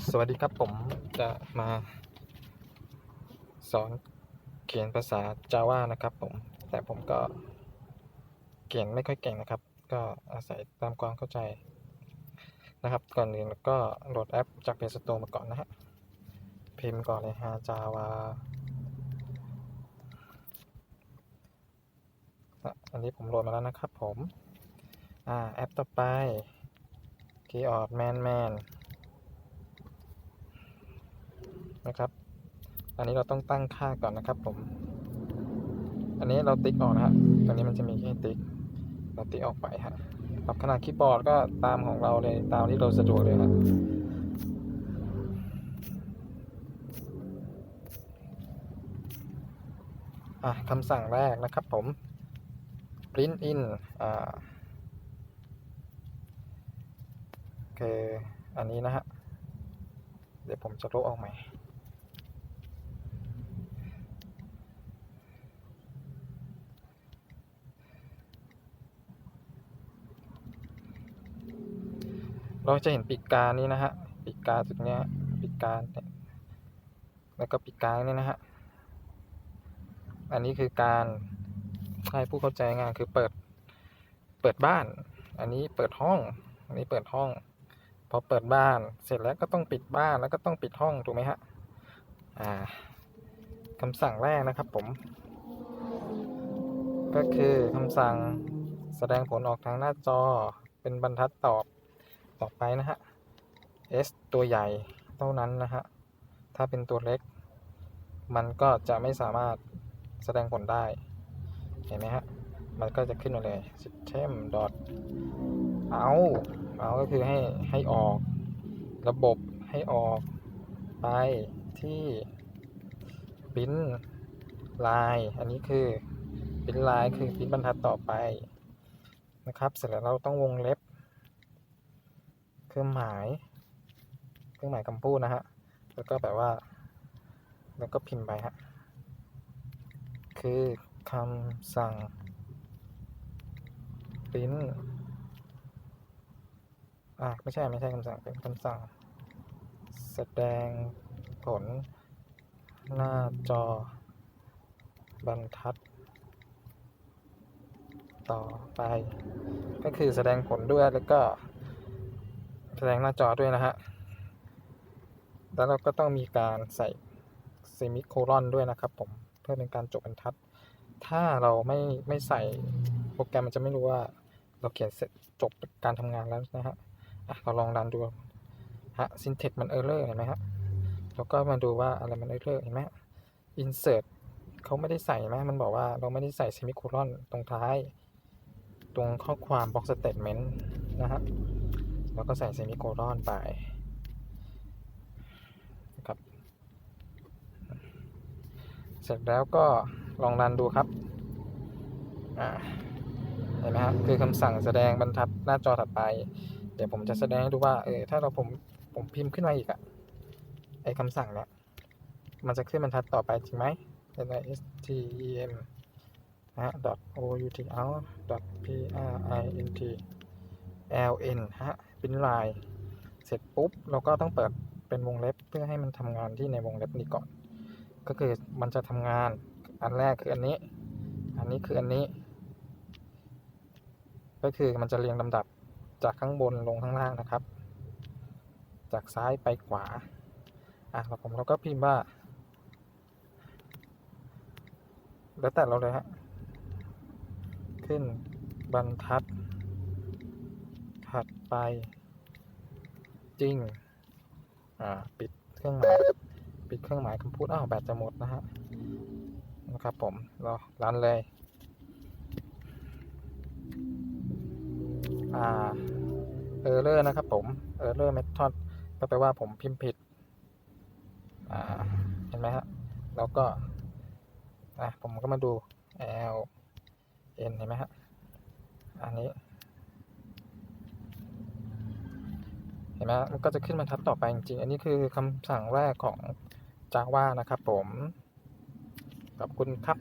สวัสดีครับผมจะมาสอนเขียนภาษา Java นะครับผม แต่ผมก็เขียนไม่ค่อยเก่งนะครับ ก็อาศัยตามความเข้าใจนะครับ ก่อนอื่นก็โหลดแอปจาก Play Store มาก่อนนะฮะ พิมพ์ก่อนเลยฮะ Java อันนี้ผมโหลดมาแล้วนะครับผม อ่า แอปต่อไป Keyboard Man Man น นะครับ อันนี้เราต้องตั้งค่าก่อนนะครับ ผม อันนี้เราติ๊กออกนะฮะตอนนี้มันจะมีแค่ติ๊ก เราติ๊กออกไปฮะปรับขนาดคีย์บอร์ดก็ตามของเราเลยตามที่เราสะดวกเลยฮะอะคำสั่งแรกนะครับผม print in อ่าคืออันนี้นะฮะ เดี๋ยวผมจะลบออกใหม่ เราจะเห็นปีกกานี้นะฮะปีกกาจุดนี้ปีกกาแล้วก็ปีกกาเนี่ยนะฮะอันนี้คือการให้ผู้เข้าใจงานคือเปิดเปิดบ้าน อันนี้เปิดห้อง อันนี้เปิดห้อง พอเปิดบ้านเสร็จแล้วก็ต้องปิดบ้านแล้วก็ต้องปิดห้องถูกไหมฮะอ่าคำสั่งแรกนะครับผม ก็คือคำสั่งแสดงผลออกทางหน้าจอเป็นบรรทัดตอบ ต่อไปนะฮะ S ตัวใหญ่เท่านั้นนะฮะ ถ้าเป็นตัวเล็ก มันก็จะไม่สามารถแสดงผลได้ เห็นไหมฮะ มันก็จะขึ้นมาเลย system dot out out ก็คือให้ให้ออก ระบบให้ออก ไปที่บินลายอันนี้คือบินลายคือบินบรรทัดต่อไปนะครับ เสร็จแล้วเราต้องวงเล็บ เครื่องหมาย เครื่องหมายคำพูดนะฮะ แล้วก็แบบว่า แล้วก็พิมพ์ไปฮะ คือคำสั่งปริ้นอะไม่ใช่ไม่ใช่คำสั่งเป็นคำสั่ง แสดงผล หน้าจอ บรรทัด ต่อไป ก็คือแสดงผลด้วยแล้วก็ ดงหน้าจอด้วยนะฮะ แล้วเราก็ต้องมีการใส่เซมิโคลอนด้วยนะครับผมเพื่อเป็นการจบบรรทัด ถ้าเราไม่ไม่ใส่โปรแกรมมันจะไม่รู้ว่าเราเขียนเสร็จจบการทำงานแล้วนะฮะอะเราลองรันดูฮะ syntax มัน error เห็นไหมฮะแล้วก็มาดูว่าอะไรมัน error เห็นไหม insert เขาไม่ได้ใส่ไหมมันบอกว่าเราไม่ได้ใส่เซมิโคลอนตรงท้าย ตรงข้อความ box statement นะฮะ แล้วก็ใส่เซมิโคลอนไปนะครับ เสร็จแล้วก็ลองรันดูครับเห็นไหมครับคือคำสั่งแสดงบรรทัดหน้าจอถัดไป เดี๋ยวผมจะแสดงให้ดูว่าเออถ้าเราผมผมพิมพ์ขึ้นมาอีกอะไอคำสั่งเนี่ยมันจะขึ้นบรรทัดต่อไปจริงไหมเป็นไง s t e m นะฮะ dot o u t out dot p r i n t l n ฮะ เป็นลาย เสร็จปุ๊บ เราก็ต้องเปิดเป็นวงเล็บเพื่อให้มันทำงานที่ในวงเล็บนี้ก่อน ก็คือมันจะทำงานอันแรกคืออันนี้ อันนี้คืออันนี้ ก็คือมันจะเรียงลำดับจากข้างบนลงข้างล่างนะครับ จากซ้ายไปขวาอะแล้วผมเราก็พิมพ์ว่า แล้วแต่เราเลยฮะ ขึ้นบรรทัด ถัดไป จริง อ่า ปิดเครื่องหมาย ปิดเครื่องหมายคำพูด อ้าว แบตจะหมดนะฮะ นะครับผมเรารันเลย อ่า เออร์เลอร์นะครับผม เออร์เลอร์เมธอดก็แปลว่าผมพิมพ์ผิด อ่า เห็นไหมฮะ แล้วก็ อะ ผมก็มาดู L N เห็นไหมฮะ อันนี้ ห็นไหมมันก็จะขึ้นบรรทัดต่อไปจริงๆ อันนี้คือคำสั่งแรกของ Java นะครับผม ขอบคุณครับ